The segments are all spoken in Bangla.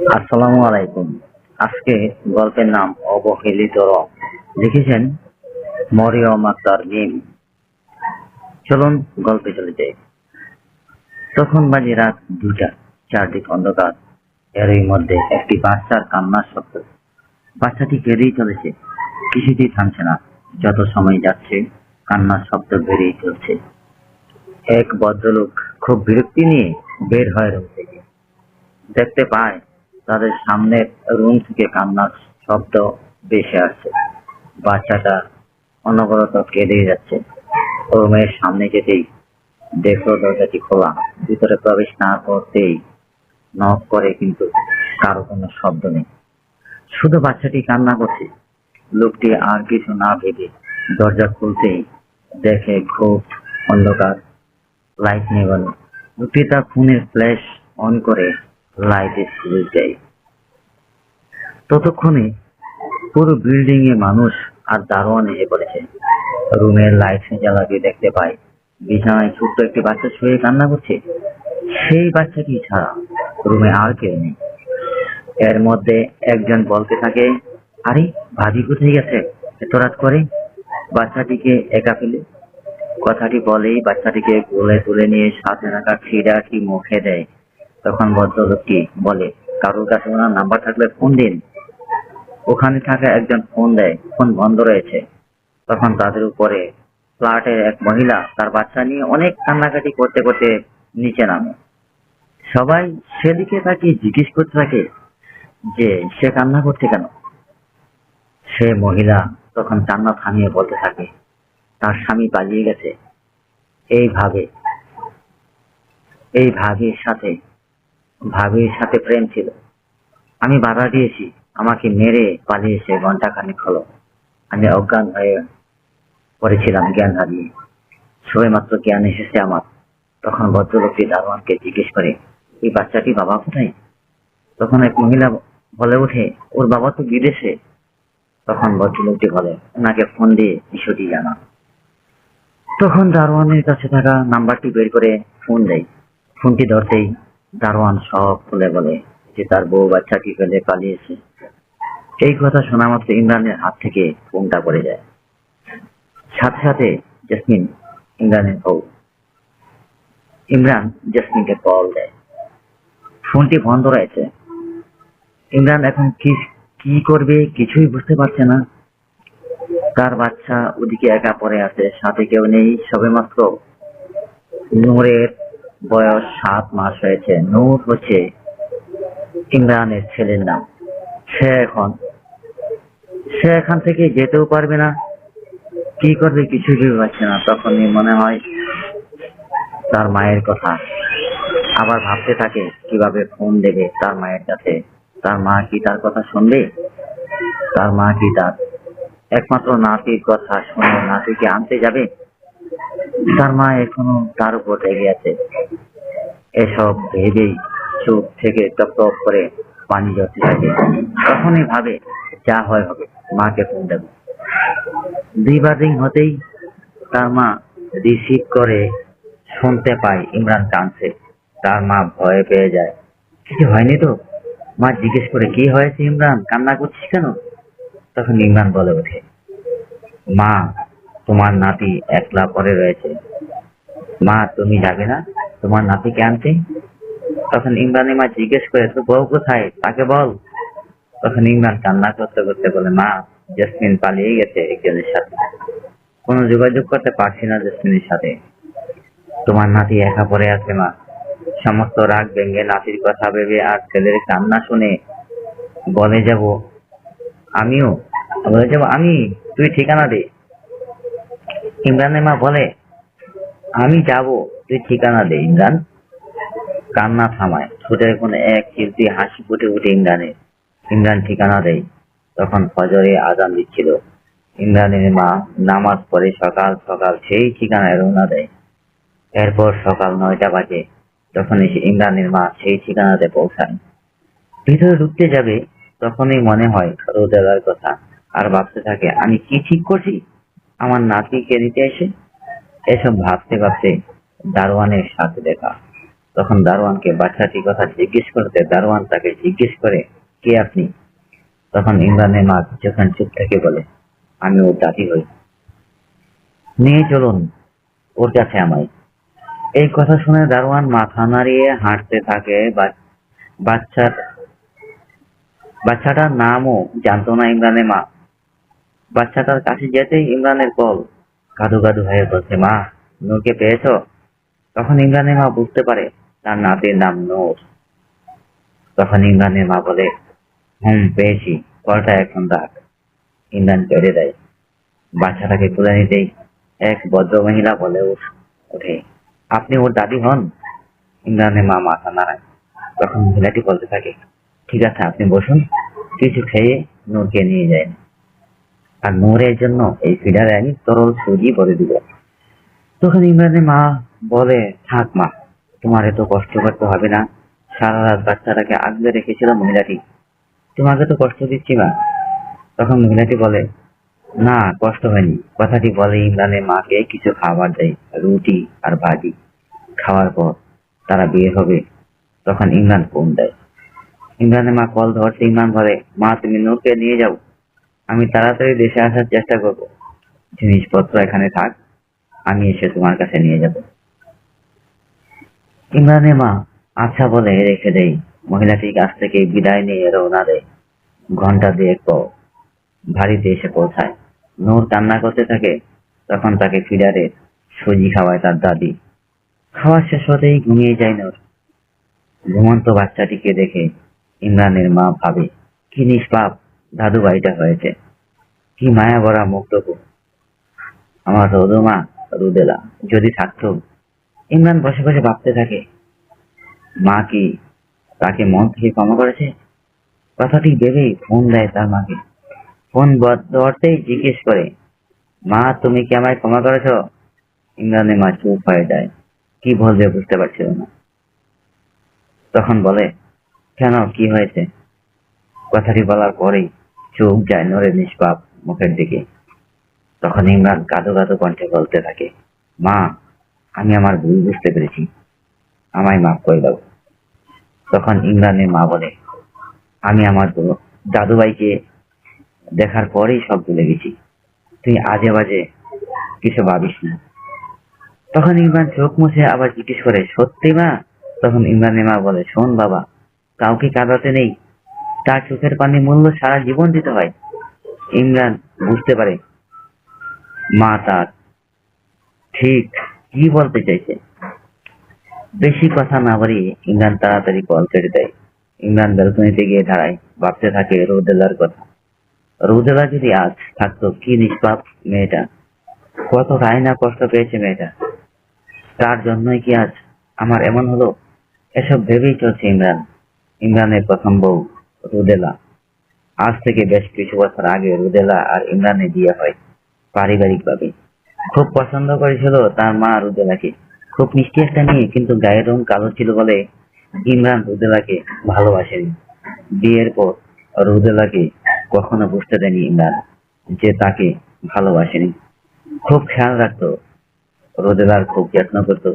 আসসালামু আলাইকুম। আজকে গল্পের নাম অবহেলিত রব লিখেছেন মরিয়ম আক্তার চলুন গল্পে চলে যাই। তখন বাজে রাত দুটা চারদিক অন্ধকার। এরই মধ্যে একটি বাচ্চার কান্নার শব্দ। বাচ্চাটি কেঁদেই চলেছে, কিছুতেই থামছে না। যত সময় যাচ্ছে, কান্নার শব্দ বেড়েই চলছে। এক ভদ্রলোক খুব বিরক্তি নিয়ে বের হয় রুম থেকে। দেখতে পায় তাদের সামনের রুম থেকে কান্নার শব্দ ভেসে আসছে। বাচ্চাটা অনবরত কেঁদে যাচ্ছে। রুমের সামনে যেতেই দেখল দরজাটি খোলা। ভিতরে প্রবেশ না করতেই নক করে কিন্তু কারও কোনো শব্দ নেই। শুধু বাচ্চাটি কান্না করছে। লোকটি আর কিছু না ভেবে দরজা খুলতেই দেখে খুব অন্ধকার। লাইট নেই লোকটি তার ফোনের ফ্ল্যাশ অন করে লাইটে সুইচ দেয়। ততক্ষণে পুরো বিল্ডিং এ মানুষ আর দারোয়ান এসে পড়েছে। রুমের লাইট জ্বালাকে দেখতে পাই বিছানায় ছোট্ট একটি বাচ্চা শুয়ে কান্না করছে। সেই বাচ্চাটি ছাড়া রুমে আর কেউ নেই। এর মধ্যে একজন বলতে থাকে, আরে, ভাবি কোথায় গেছে? এত রাত করে? বাচ্চাটিকে একা ফেলে। কথাটি বলেই বাচ্চাটিকে কোলে তুলে নিয়ে সাথে রাখা খিরাটি মুখে দেয়। তখন ভদ্রলোকটি বলে, কারোর কাছে ওনার নাম্বার থাকলে ফোন দিন। ওখানে থাকা একজন ফোন দেয়, ফোন বন্ধ রয়েছে। তখন তাদের উপরে ফ্ল্যাটের এক মহিলা তার বাচ্চা নিয়ে অনেক কান্নাকাটি করতে করতে নিচে নামে। সবাই সেদিকে তাকিয়ে জিজ্ঞেস করতে থাকে যে, সে কান্না করছে কেন? সে মহিলা তখন কান্না থামিয়ে বলতে থাকে, তার স্বামী পালিয়ে গেছে। এইভাবে এই ভাবির সাথে ভাবির সাথে প্রেম ছিল। আমি বাধা দিয়েছি। আমাকে মেরে পালিয়েছে ঘণ্টা খানিক হলো। আমি অজ্ঞান হয়ে পড়েছিলাম জ্ঞান হারিয়ে। সবে মাত্র জ্ঞান এসেছে আমার। তখন ভদ্রলোকটি দারোয়ানকে জিজ্ঞেস করে, এই বাচ্চাটি বাবা কোথায়? তখন এক মহিলা বলে ওঠে, ওর বাবা তো বিদেশে। তখন ভদ্রলোকটি বলে, ওনাকে ফোন দিয়ে বিষয়টি জানা তখন দারোয়ানের কাছে থাকা নাম্বারটি বের করে ফোন দেয়। ফোনটি ধরতেই দারোয়ান সব খুলে বলে যে তার বউ বাচ্চাটি ফেলে পালিয়েছে। এই কথা শোনা মাত্র ইমরানের হাত থেকে ফোনটা পড়ে যায়। সাথে সাথে জেসমিন ইমরানের বউ। ইমরান জেসমিনকে কল দেয়। ফোনটি বন্ধ রয়েছে। ইমরান এখন কি কি করবে কিছুই বুঝতে পারছে না। তার বাচ্চা ওদিকে একা পড়ে আছে, সাথে কেউ নেই, সবেমাত্র নূরের বয়স সাত মাস হয়েছে। নূর হচ্ছে ইমরানের ছেলের নাম। সে এখন সে এখান থেকে যেতেও পারবে না। কি করবে কিছু ভেবে পাচ্ছে না। তখনই মনে হয় তার মায়ের কথা। আবার ভাবতে থাকে, কীভাবে ফোন দেবে তার মায়ের কাছে। তার মা কি তার কথা শুনবে? তার মা কি তার একমাত্র নাতির কথা শুনে নাতিকে আনতে যাবে? তার মা এখনও তার উপর রেগে আছে। এসব ভেবেই চোখ থেকে টপ টপ করে পানি ঝরতে থাকে। তখনই ভাবে, যা হয় হবে। মাকে ফোন দেবে। দুইবার রিং হতেই তার মা রিসিভ করে শুনতে পায় ইমরান কাঁদছে। তার মা ভয় পেয়ে যায়। কিছু হয়নি তো? মা জিজ্ঞেস করে, কি হয়েছে ইমরান? কান্না করছিস কেন? তখন ইমরান বলে ওঠে, মা, তোমার নাতি একলা পরে রয়েছে। মা, তুমি যাবে না? তোমার নাতিকে আনতে? তখন ইমরানের মা জিজ্ঞেস করে তো বউ কোথায়? তাকে বল। তখন ইমরান কান্না করতে করতে বলে, মা, জেসমিন পালিয়ে গেছে একজনের সাথে। কোনো যোগাযোগ করতে পারছি না জেসমিনের সাথে। তোমার নাতি একা পড়ে আছে, মা। সমস্ত রাগ ভেঙে নাতির কথা ভেবে আর ছেলের কান্না শুনে বলে যাব, আমিও? বলে যাব, আমি? তুই ঠিকানা দে। ইমরানের মা বলে, আমি যাব, তুই ঠিকানা দে ইমরান। কান্না থামায়। ঠোঁটের কোণে এক চিলতি হাসি ফুটে উঠে ইমরানের। ইমরান ঠিকানা দেয়। তখন ফজরে আজান দিচ্ছিল। ইমরানের মা নামাজ পড়ে সকাল সকাল সেই ঠিকানায় রওনা দেয়। এরপর সকাল নয়টা বাজে। তখন এসে ইমরানের মা সেই ঠিকানাতে পৌঁছায়। ভিতরে ঢুকতে যাবে, তখনই মনে হয় রোদেলার কথা। আর ভাবতে থাকে, আমি কি ঠিক করছি? আমার নাতিকে দিতে এসে? এসব ভাবতে ভাবতে দারোয়ানের সাথে দেখা। তখন দারোয়ানকে বাচ্চাটির কথা জিজ্ঞেস করতে দারোয়ান তাকে জিজ্ঞেস করে কে আপনি? তখন ইমরানের মা কিছুক্ষণ চুপ থেকে বলে আমি ওর দাদি হই। নিয়ে চলুন, ওর কাছে আমায়। এই কথা শুনে দারোয়ান মাথা নাড়িয়ে হাঁটতে থাকে বাচ্চার, বাচ্চাটার নামও জানতো না ইমরানের মা। বাচ্চাটার কাছে যেতেই ইমরানের কল কাদু কাদু হয়ে বলছে, মা, নূরকে পেয়েছ? তখন ইমরানের মা বুঝতে পারে তার নাতির নাম নূর। তখন ইমরানের মা বলে হুম পেয়েছি, কলটা এখন রাখ। ইমরান কেড়ে দেয়। বাচ্চাটাকে তুলে নিতেই এক ভদ্র মহিলা বলে ওঠে। আপনি ওর দাদি হন? ইমরানের মা মাথা নাড়ায়। তখন মহিলাটি বলতে থাকে, ঠিক আছে, আপনি বসুন। কিছু খেয়ে নূরকে নিয়ে যায় আর নূরের জন্য এই ফিডারে আমি তরল সুজি বলে দিব। তখন ইমরানের মা বলে, থাক মা, তোমার এত কষ্ট করতে হবে না। সারা রাত বাচ্চাটাকে আগলে রেখেছিল মহিলাটি। তোমাকে তো কষ্ট দিচ্ছি মা। তখন মহিলাটি বলে, না, কষ্ট হয়নি। কথাটি বলে ইমরানের মাকে কিছু খাবার দেয়, রুটি আর ভাজি। খাওয়ার পর তারা বিয়ে হবে, তখন ইমরান ফোন দেয়। ইমরানের মা কল ধরতে ইমরান বলে, মা, তুমি নূরকে নিয়ে যাও। আমি তাড়াতাড়ি দেশে আসার চেষ্টা করব। জিনিসপত্র এখানে থাক, আমি এসে তোমার কাছে নিয়ে যাব। ইমরানের মা আচ্ছা বলে রেখে দেই মহিলাটি কাছ থেকে বিদায় নিয়ে রওনা দেয়। ঘণ্টা দুয়েক পর বাড়িতে এসে পৌঁছায়। নূর কান্না করতে থাকে, তখন তাকে ফিডারে সুজি খাওয়ায় তার দাদি। খাওয়া শেষ হতেই ঘুমিয়ে যায় নূর। ঘুমন্ত বাচ্চাটিকে দেখে ইমরানের মা ভাবে, কি নিষ্পাপ দাদু বাড়িটা হয়েছে। কি মায়া ভরা মুক্তকু আমার রোদমা রুদেলা, যদি থাকতো। ইমরান বসে বসে ভাবতে থাকে, মা কি তাকে মন থেকে ক্ষমা করেছে। কথাটি ভেবেই ফোন দেয় তার মাকে ফোন ধরতেই জিজ্ঞেস করে, মা, তুমি কি আমায় ক্ষমা করেছ? ইমরানের মা চুপ হয়ে যায়। কি বলবে বুঝতে পারছিল না। তখন বলে, কেন, কি হয়েছে? কথাটি বলার পরেই চোখ যায় নরে নিষ্পাপ মুখের দিকে। তখন ইমরান কাঁদো কাঁদো কণ্ঠে বলতে থাকে, মা, আমি আমার ভুল বুঝতে পেরেছি। আমায় মাফ করে দাও। তখন ইমরানের মা বলে, আমি আমার দাদুভাইকে দেখার পরেই সব ভুলে গেছি। তুই আজে বাজে কিছু ভাবিস না। তখন ইমরান চোখ মুছে আবার জিজ্ঞেস করে, সত্যি মা? তখন ইমরানের মা বলে, শোন বাবা, কাউকে কাঁদাতে নেই। তার চোখের পানি মূল্য সারা জীবন দিতে হয়। ইমরান বুঝতে পারে, মা তার ঠিক কি বলতে চাইছে? বেশি কথা না বাড়িয়ে ইমরান তাড়াতাড়ি কল কেটে দেয়। ইমরান ব্যালকনিতে গিয়ে দাঁড়ায়, ভাবতে থাকে রোদেলার কথা। রোদেলা যদি আজ থাকতো, কি নিষ্পাপ মেয়েটা? কত রায় না কষ্ট পেয়েছে মেয়েটা। তার জন্যই কি আজ আমার এমন হলো? এসব ভেবেই চলছে ইমরান। ইমরানের প্রথম বউ, রুদেলা। আজ থেকে বেশ কিছু বছর আগে রুদেলা আর ইমরানের বিয়ে হয় পারিবারিক ভাবে খুব পছন্দ করেছিল তার মা রুদেলাকে। খুব মিষ্টি একটা মেয়ে কিন্তু গায়ের রং কালো ছিল বলে ইমরান রুদেলাকে ভালোবাসেনি। বিয়ের পর রুদেলাকে কখনো বুঝতে দেয়নি ইমরান যে তাকে ভালোবাসেনি। খুব খেয়াল রাখতো রোদেলার খুব যত্ন করতো।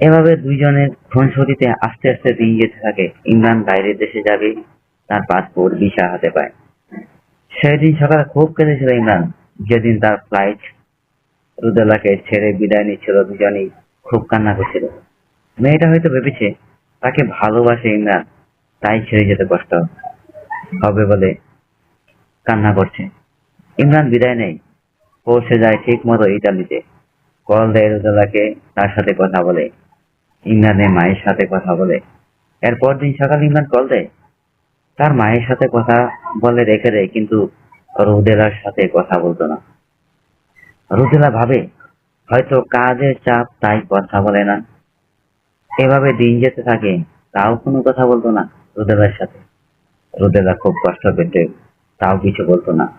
এভাবে দুইজনের খুনসুটিতে আস্তে আস্তে দিন যেতে থাকে। ইমরান বাইরের দেশে যাবে, তার পাসপোর্ট ভিসা হাতে পায়। সেদিন সকালে খুব কেঁদেছিল ইমরান। যেদিন তার ফ্লাইট রুদেলাকে ছেড়ে বিদায় নিচ্ছিল দুজনেই। খুব কান্না করছিল। মেয়েটা হয়তো ভেবেছে, তাকে ভালোবাসে ইমরান তাই ছেড়ে যেতে কষ্ট হবে বলে কান্না করছে। ইমরান বিদায় নেই পৌঁছে যায় ঠিক মতো ইতালিতে। কল দেয় রুদেলাকে তার সাথে কথা বলে। ইমরানের মায়ের সাথে কথা বলে। এরপর দিন সকাল ইমরান কল দেয়। তার মায়ের সাথে কথা বলে রেখে দেয়, কিন্তু রুদেলার সাথে কথা বলতো না। রুদেলা ভাবে হয়তো কাজের চাপ, তাই কথা বলে না। এভাবে দিন যেতে থাকে, তাও কোনো কথা বলতো না রুদেলার সাথে। রুদেলা খুব কষ্ট পেতে তাও কিছু বলতো না।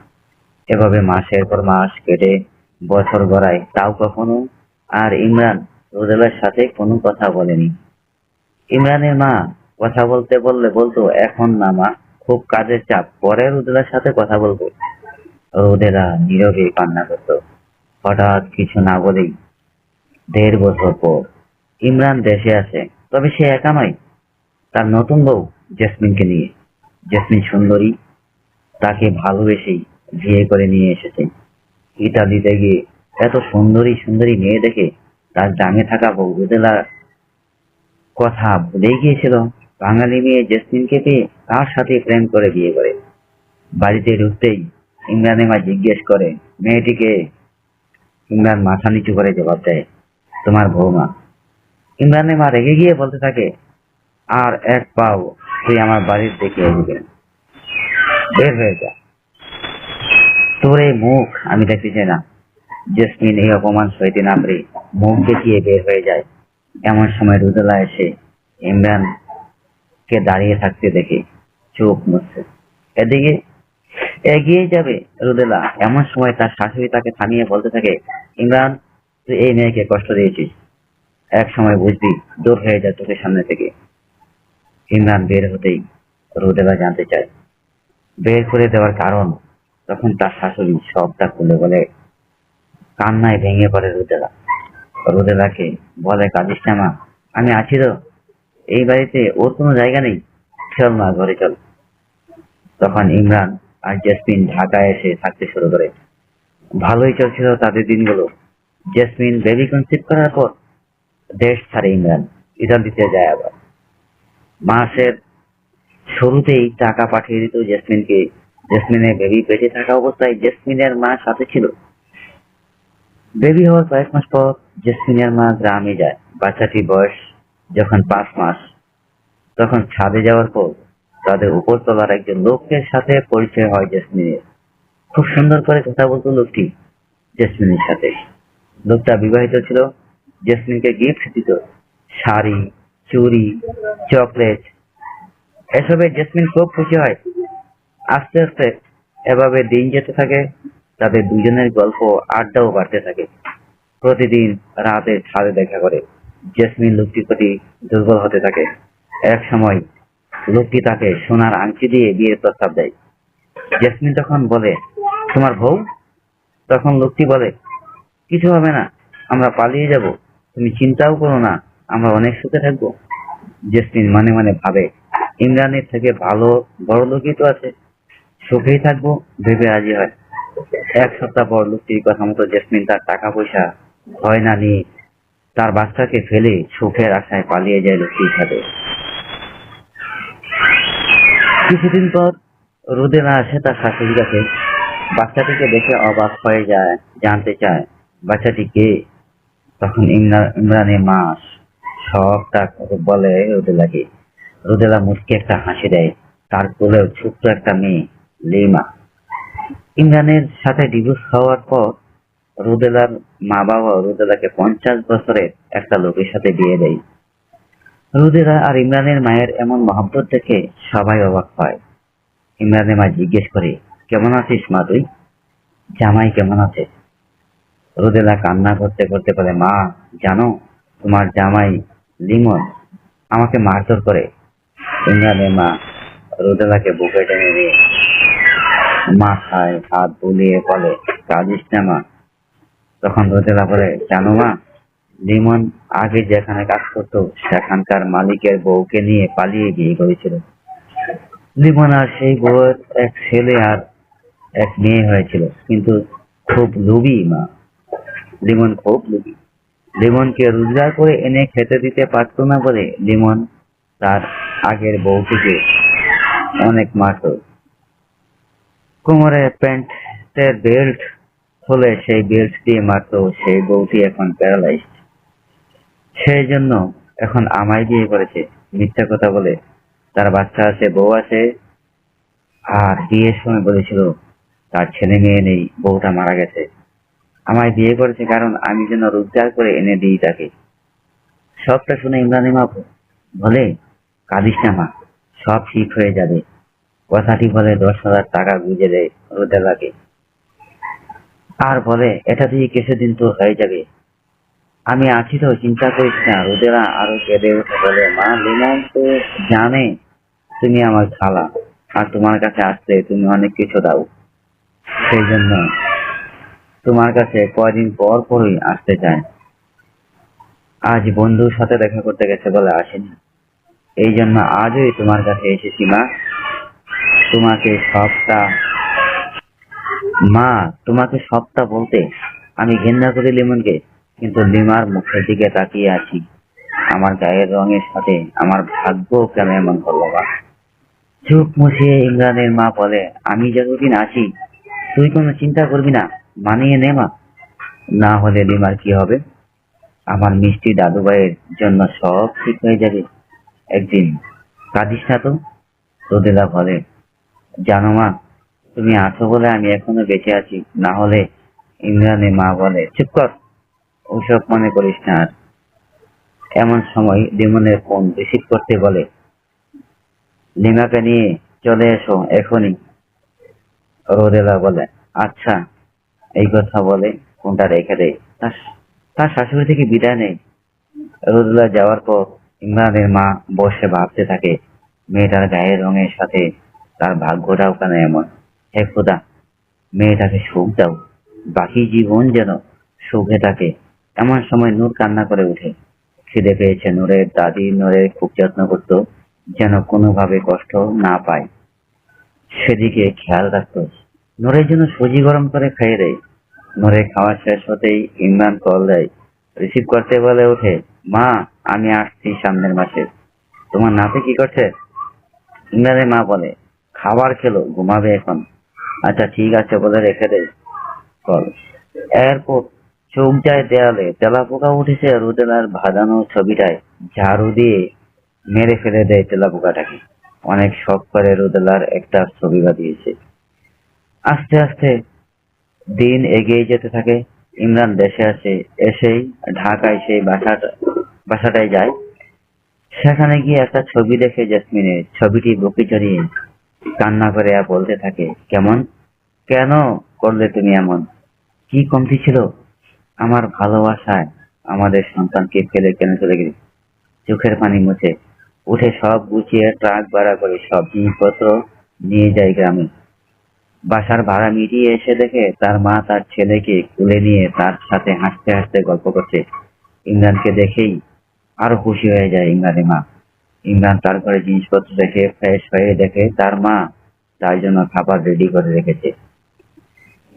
এভাবে মাসের পর মাস কেটে বছর গড়ায় তাও কখনো আর ইমরান রুদেলার সাথে কোনো কথা বলেনি। ইমরানের মা কথা বলতে বললে বলতো, এখন না মা, খুব কাজের চাপ, পরে রুদেলার সাথে কথা বলব। রুদেলা নীরবে কান্না করতো। হঠাৎ কিছু না বলেই দেড় বছর পর ইমরান দেশে আছে তবে সে একা নয়। তার নতুন বউ জেসমিনকে নিয়ে। জেসমিন সুন্দরী, তাকে ভালোবেসেই বিয়ে করে নিয়ে এসেছে। ইটা দিতে গিয়ে এত সুন্দরী সুন্দরী মেয়ে দেখে তার গ্রামে থাকা বউ রুদেলার কথা ভুলেই গিয়েছিল। বাঙালি মেয়ে জেসমিনকে পেয়ে তার সাথে প্রেম করে বিয়ে করে। বাড়িতে ঢুকতেই ইমরানের মা জিজ্ঞেস করে, মেয়েটিকে ইমরান মাথা নিচু করে জবাব দেয়, তোমার বৌমা ইমরানের মা রেগে গিয়ে বলতে থাকে, আর এক পাও তুই আমার বাড়ির দেখে আসবে বের হয়ে যা। তোর এই মুখ আমি দেখতে চাই না। জেসমিন এই অপমান সইতে না পেরে মুখ দেখিয়ে বের হয়ে যায়। এমন সময় রুদেলা এসে ইমরান কে দাঁড়িয়ে থাকতে দেখে চোখ মুছছে। এদিকে এগিয়ে যাবে রুদেলা। এমন সময় তার শাশুড়ি তাকে থামিয়ে বলতে থাকে ইমরান, তুই এই মেয়েকে কষ্ট দিয়েছিস। এক সময় বুঝবি, দূর হয়ে যায় তোকে সামনে থেকে। ইমরান বের হতেই রুদেলা জানতে চায়। বের করে দেওয়ার কারণ, তখন তার শাশুড়ি সবটা খুলে বলে, কান্নায় ভেঙে পড়ে রুদেলা রুদেলাকে বলে, কাঁদিস মা, আমি আছি তো। এই বাড়িতে ওর কোনো জায়গা নেই। চল মা, ঘরে চল। তখন ইমরান আর জেসমিন ঢাকায় এসে থাকতে শুরু করে। ভালোই চলছিল তাদের দিনগুলো। জেসমিন বেবি কনসিভ করার পর দেশ ছাড়ে ইমরান ইরান দিতে যায় আবার। মাসের শুরুতেই টাকা পাঠিয়ে দিত জেসমিনকে। জেসমিনের বেবি পেটে থাকা অবস্থায় জেসমিনের মা সাথে ছিল। বেবি হওয়ার কয়েক মাস পর জেসমিনের মা গ্রামে যায়। বাচ্চাটির বয়স যখন পাঁচ মাস, তখন ছাদে যাওয়ার পর তাদের উপরতলার একজন লোকের সাথে পরিচয় হয় জেসমিনের। খুব সুন্দর করে কথা বলতো লোকটি, জেসমিনের সাথে। লোকটা বিবাহিত ছিল। জেসমিনকে গিফট দিত। শাড়ি, চুড়ি, চকলেট, এসবে জেসমিন খুব খুশি হয়। আস্তে আস্তে এভাবে দিন যেতে থাকে, তাদের দুজনের গল্প, আড্ডাও বাড়তে থাকে। প্রতিদিন রাতে ছাদে দেখা করে জেসমিন লোকটির প্রতি দুর্বল হতে থাকে। এক সময় লোকটি তাকে সোনার আংটি দিয়ে বিয়ের প্রস্তাব দেয়। জেসমিন তখন বলে তোমার বউ? তখন লোকটি বলে, কিছু হবে না, আমরা পালিয়ে যাব। তুমি চিন্তাও করো না, আমরা অনেক সুখে থাকব। জেসমিন মানে মনে ভাবে ইমরানের থেকে ভালো, বড় লোকই তো আছে। সুখেই থাকব ভেবে রাজি হয়। এক সপ্তাহ পর লোকটির কথা মতো জেসমিন তার টাকা পয়সা হয় না নিয়ে তার বাচ্চাকে ফেলে সুখের আশায় পালিয়ে যায় লোকটির সাথে। কিছুদিন পর রোদেলা আসে তার শাশুড়ির কাছে। বাচ্চাটিকে দেখে অবাক হয়ে যায়, জানতে চায়, বাচ্চাটি কে? তখন ইমরান ইমরানের মা সবটা বলে রোদেলাকে। রোদেলা মুচকে একটা হাসি দেয়, তার কোলেও ছোট্ট একটা মেয়ে, লিমা। ইমরানের সাথে ডিভোর্স হওয়ার পর রুদেলার মা বাবা রুদেলাকে পঞ্চাশ বছরের একটা লোকের সাথে বিয়ে দেয়। রুদেলা আর ইমরানের মায়ের এমন মহব্বত দেখে সবাই অবাক হয়। ইমরানের মা জিজ্ঞেস করে কেমন আছিস মা তুই? জামাই কেমন আছে? রোদেলা কান্না করতে করতে বলে, মা, জানো, তোমার জামাই লিমন আমাকে মারধর করে। ইমরানের মা, রোদেলাকে বুকে টেনে নিয়ে মাথায় হাত বুলিয়ে বলে, কাঁদিস না মা। তখন রোদেলা বলে, জানো মা, লিমন আগে যেখানে কাজ করতো, সেখানকার মালিকের বউকে নিয়ে পালিয়ে বিয়ে করেছিল। লিমন আর সেই বউয়ের এক ছেলে আর এক মেয়ে হয়েছিল, কিন্তু খুব লোভী মা। লিমন খুব লোভী। লিমনকে রোজগার করে এনে খেতে দিতে পারতো না বলে লিমন তার আগের বউটিকে অনেক মারত। কোমরে প্যান্টের বেল্ট খুলে সেই বেল্ট দিয়ে মারতো, সেই বউটি এখন প্যারালাইজড। সেই জন্য এখন আমায় বিয়ে করেছে, মিথ্যা কথা বলে। তার বাচ্চা আছে, বউ আছে, আর বিয়ের সময় বলেছিল তার ছেলে মেয়ে নেই, বউটা মারা গেছে। আমায় বিয়ে করেছে কারণ আমি যেন রোজগার করে এনে দিই তাকে। সবটা শুনে ইমরানি মা বলে, কাঁদিস না মা, সব ঠিক হয়ে যাবে। কথাটি বলে দশ হাজার টাকা গুঁজে দেয় রোদেলাকে আর বলে, এটা দিয়ে কিছুদিন তো হয়ে যাবে। আমি আছি তো, চিন্তা করিস না রোদেলা আরও কেঁদে উঠে বলে, মা, লিমন তো জানে তুমি আমার খালা, আর তোমার কাছে আসলে তুমি অনেক কিছু দাও। সেই জন্য তোমার কাছে কয়দিন পর পরই আসতে চায়। আজ বন্ধুর সাথে দেখা করতে গেছে বলে আসেনি। এই জন্য আজই তোমার কাছে এসেছি মা। তোমাকে সবটা মা, তোমাকে সবটা বলতে আমি ঘৃণা করি লিমনকে, কিন্তু লিমার মুখের দিকে তাকিয়ে আছি। আমার গায়ের রঙের সাথে আমার ভাগ্য কেন এমন করল মা? চোখ মুছিয়ে ইমরানের মা বলে, আমি যতদিন আছি তুই কোনো চিন্তা করবি না, মানিয়ে নে মা। না হলে লিমার কি হবে? আমার মিষ্টি দাদু ভাইয়ের জন্য সব ঠিক হয়ে যাবে। একদিন কাঁদিস না তো, রোদেলা বলে। জানো মা, তুমি আছো বলে আমি এখনও বেঁচে আছি, না হলে ইমরানের মা বলে, চুপ কর, ওসব মনে করিস না আর। এমন সময় লিমনের ফোন রিসিভ করতে বলে লিমাকে নিয়ে চলে এসো, এখনই। রোদেলা বলে আচ্ছা এই কথা বলে ফোনটা রেখে দেয় তার শাশুড়ি থেকে বিদায় নেই রোদেলা যাওয়ার পর ইমরানের মা বসে ভাবতে থাকে, মেয়েটার গায়ের রঙের সাথে তার ভাগ্যটাও কেন এমন? হে খোদা, মেয়েটাকে সুখ দাও। বাকি জীবন যেন সুখে থাকে। এমন সময় নূর কান্না করে ওঠে। খিদে পেয়েছে নূরের দাদি নূরের খুব যত্ন করতো, যেন কোনোভাবে কষ্ট না পায়। সেদিকে খেয়াল রাখতো। নূরের জন্য সুজি গরম করে খাইয়ে দেয়। নরে খাওয়া শেষ হতেই ইমরান কল দেয়, রিসিভ করতে বলে ওঠে, মা, আমি আসছি সামনের মাসে। তোমার নাতি কি করছে? ইমরানের মা বলে, খাবার খেলো, ঘুমাবে এখন। আচ্ছা ঠিক আছে, বলে রেখে দে কল এরপর চোখ যায় দেয়ালে তেলা পোকা উঠেছে রুদেলার ভাজানো ছবিটায়। ঝাড়ু দিয়ে মেরে ফেলে দেয় তেলা পোকাটাকে অনেক শখ করে রুদেলার একটা ছবি বাঁধিয়েছে। আস্তে আস্তে দিন এগিয়ে যেতে থাকে। ইমরান দেশে আসে, এসেই ঢাকায় সেই বাসাটা, বাসাটায় যায়। সেখানে গিয়ে একটা ছবি দেখে জেসমিনের ছবিটি বুকে জড়িয়ে কান্না করে বলতে থাকে, কেমন? কেন করলে তুমি এমন? কি কমতি ছিল? আমার ভালোবাসায় আমাদের সন্তানকে ফেলে কেন চলে গেলি? চোখের পানি মুছে, উঠে সব গুছিয়ে, ট্রাক ভাড়া করে সব জিনিসপত্র নিয়ে যায় গ্রামে। বাসার ভাড়া মিটিয়ে এসে দেখে তার মা তার ছেলেকে কুলে নিয়ে তার সাথে হাসতে হাসতে গল্প করছে। ইমরানকে দেখেই আরও খুশি হয়ে যায় ইমরানের মা। ইমরান তার ঘরে জিনিসপত্র দেখে ফ্রেশ হয়ে দেখে তার মা তার জন্য খাবার রেডি করে রেখেছে।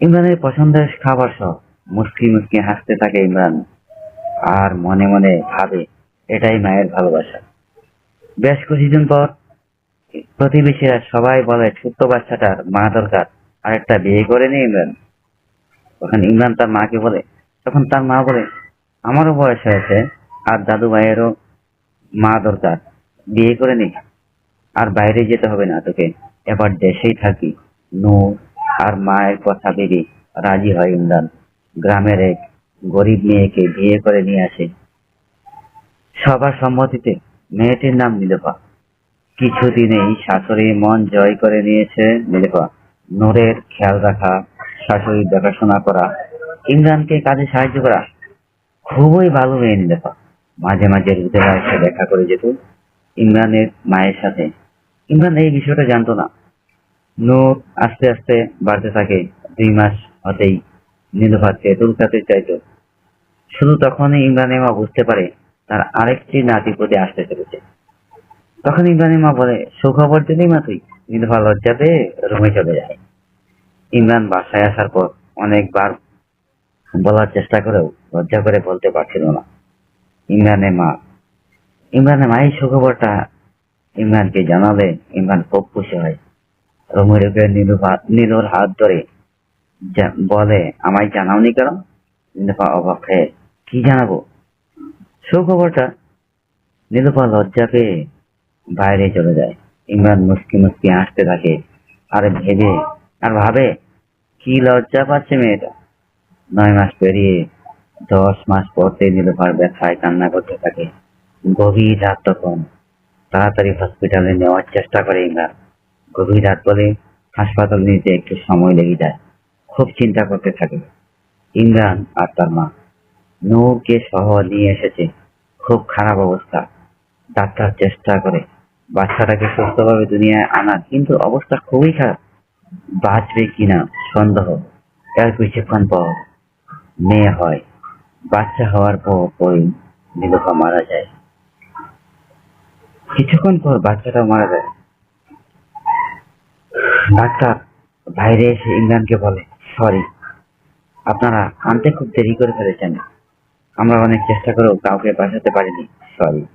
ইমরানের পছন্দের খাবার সব। মুসকি মুসকি হাসতে থাকে ইমরান। আর মনে মনে ভাবে, এটাই মায়ের ভালোবাসা। বেশ কিছুদিন পর প্রতিবেশীরা সবাই বলে, ছোট্ট বাচ্চাটার মা দরকার আর একটা বিয়ে করে নি ইমরান। তখন ইমরান তার মাকে বলে, তখন তার মা বলে, আমারও বয়স হয়েছে, আর দাদু ভাইয়েরও মা দরকার, বিয়ে করে নি। আর বাইরে যেতে হবে না তোকে, এবার দেশেই থাকি। নূর আর মায়ের কথা ভেবে রাজি হয় ইমরান। গ্রামের এক গরিব মেয়েকে বিয়ে করে নিয়ে আসে। সবার সম্মতিতে মেয়েটির নাম নীলফা। কিছুদিনেই শাশুড়ির মন জয় করে নিয়েছে। নীলফা নূরের খেয়াল রাখা, শাশুড়ির দেখাশোনা করা, ইমরানকে কাজে সাহায্য করা, খুবই ভালো মেয়ে নীলফা মাঝে মাঝে রুদেলা এসে দেখা করে যেত ইমরানের মায়ের সাথে। ইমরান এই বিষয়টা জানতো না। নূর আস্তে আস্তে বাড়তে থাকে, দুই মাস হতেই নীলফাকে তুলকাতে চাইতো। শুধু তখনই ইমরানের মা বুঝতে পারে, তার আরেকটি নাতিপতি আসতে চলেছে। তখন ইমরানের মা বলে, সুখবর দিলেই মা তুই? নীলফা লজ্জাতে রুমে চলে যায় ইমরান বাসায় আসার পর অনেকবার বলার চেষ্টা করেও লজ্জা করে বলতে পারছিল না। ইমরানের মা ইমরানের মা, এই সুখবরটা ইমরানকে জানালে ইমরান খুব খুশি হয়। রুমে নীলুফা নীলুর হাত ধরে বলে, আমায় জানাওনি কেন? নীলুফা অবাক হয়ে, কি জানাব? সুখবরটা নীলুফা লজ্জা পেয়ে বাইরে চলে যায়। ইমরান মুসকি মুসকি হাসতে থাকে। আর ভেবে আর ভাবে, কি লজ্জা পাচ্ছে মেয়েটা। নয় মাস পেরিয়ে দশ মাস পরতে নীলুফার ব্যথায় কান্না করতে থাকে। গভীর রাত তখন। তাড়াতাড়ি হসপিটালে নেওয়ার চেষ্টা করে ইমরান। গভীর রাত বলে হাসপাতাল নিতে একটু সময় লেগে যায়। খুব চিন্তা করতে থাকে। ইমরান আর তার মা। নৌকে সহ নিয়ে এসেছে। খুব খারাপ অবস্থা। ডাক্তার চেষ্টা করে বাচ্চাটাকে সুস্থভাবে দুনিয়ায় আনার কিন্তু অবস্থা খুবই খারাপ। বাঁচবে কিনা সন্দেহ, এর কিছুক্ষণ পর মেয়ে হয়, বাচ্চা হওয়ার পর পরই নীলুফা মারা যায়। কিছুক্ষণ পর বাচ্চাটা মারা যায়। ডাক্তার বাইরে এসে ইমরানকে বলে, সরি, আপনারা আনতে খুব দেরি করে ফেলেছেন। আমরা অনেক চেষ্টা করেও কাউকে বাঁচাতে পারিনি। সরি।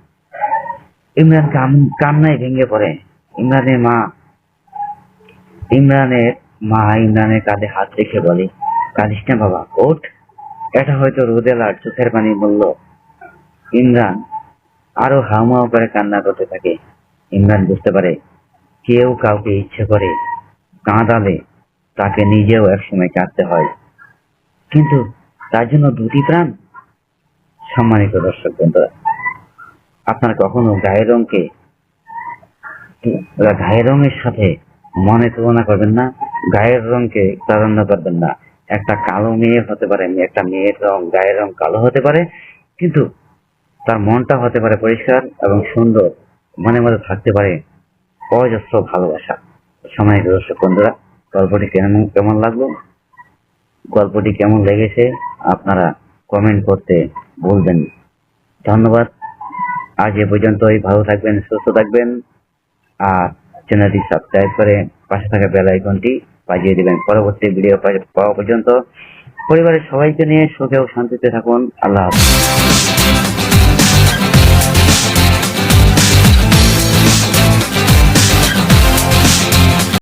ইমরান কান্নায় ভেঙে পড়ে। ইমরানের মা ইমরানের মা ইমরানের কাঁধে হাত রেখে বলে, কাঁদিস না বাবা, ওঠ। এটা হয়তো রোদেলার চোখের পানি বলল ইমরান আরও হাউমাউ করে কান্না করতে থাকে। ইমরান বুঝতে পারে, কেউ কাউকে ইচ্ছে করে কাঁদালে তাকে নিজেও একসময় কাঁদতে হয়। কিন্তু তার জন্য দুটি প্রাণ সম্মানিত দর্শক বন্ধুরা। আপনারা কখনো গায়ের রঙকে গায়ের রঙের সাথে মনে তুলনা করবেন না, গায়ের রঙকে প্রাধান্য করবেন না। একটা কালো মেয়ে হতে পারে, একটা মেয়ের রং গায়ের রং কালো হতে পারে, কিন্তু তার মনটা হতে পারে পরিষ্কার এবং সুন্দর মনে মধ্যে থাকতে পারে অজস্র ভালোবাসা। সময় দর্শক বন্ধুরা, গল্পটি কেমন কেমন লাগল? গল্পটি কেমন লেগেছে, আপনারা কমেন্ট করতে ভুলবেন না। ধন্যবাদ। আজ এ পর্যন্তই, ভালো থাকবেন, সুস্থ থাকবেন। আর চ্যানেলটি সাবস্ক্রাইব করে পাশে থাকা বেল আইকনটি বাজিয়ে দেবেন। পরবর্তী ভিডিও পাওয়া পর্যন্ত পরিবারের সবাইকে নিয়ে সুখে ও শান্তিতে থাকুন। আল্লাহ হাফিজ।